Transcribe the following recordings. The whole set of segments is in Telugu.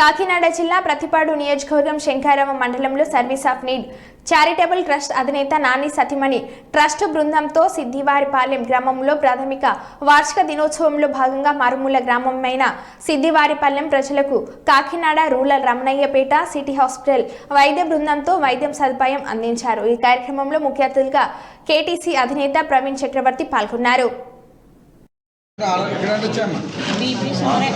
కాకినాడ జిల్లా ప్రతిపాడు నియోజకవర్గం శంకారామ మండలంలో service of need charitable trust అధినేత నాని సతిమణి ట్రస్ట్ బృందంతో సిద్దివారిపాలెం గ్రామంలో ప్రాథమిక వార్షిక దినోత్సవంలో భాగంగా మారుమూల గ్రామమైన సిద్దివారిపాలెం ప్రజలకు Kakinada rural Ramanayyapeta city hospital వైద్య బృందంతో వైద్యం సదుపాయం అందించారు. ఈ కార్యక్రమంలో ముఖ్య అతిథిగా కేటీసీ అధినేత ప్రవీణ్ చక్రవర్తి పాల్గొన్నారు. బీపీ షుగర్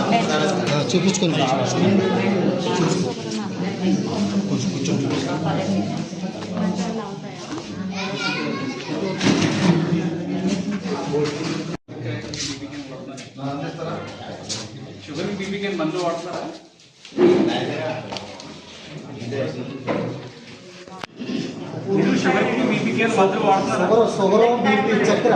షుగర్ బీపీకి మందులు వాడుతున్నారా మీరు షుగర్కి బీపీకి మందులు షుగర్ షుగర్ బీపీ చక్కెర.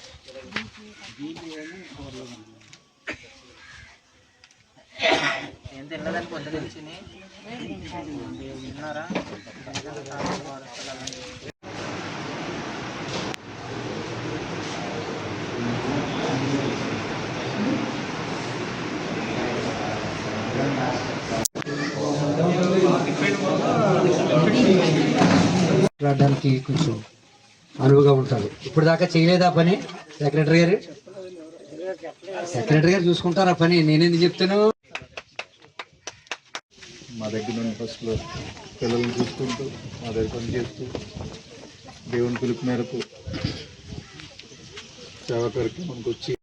తినలేదని పొద్దు తెలిసి విన్నారా మాట్లాడడానికి కొంచెం అనువుగా ఉంటారు ఇప్పుడు దాకా చేయలేదా పని? సెక్రటరీ గారు? సెక్రటరీ గారు చూసుకుంటారా పని. నేనేందుకు చెప్తాను మా దగ్గర నుండి ఫస్ట్లో పిల్లల్ని చూసుకుంటూ మా దగ్గర పని చేస్తూ దేవుని పిలుపు మేరకు సేవా కార్యక్రమానికి వచ్చి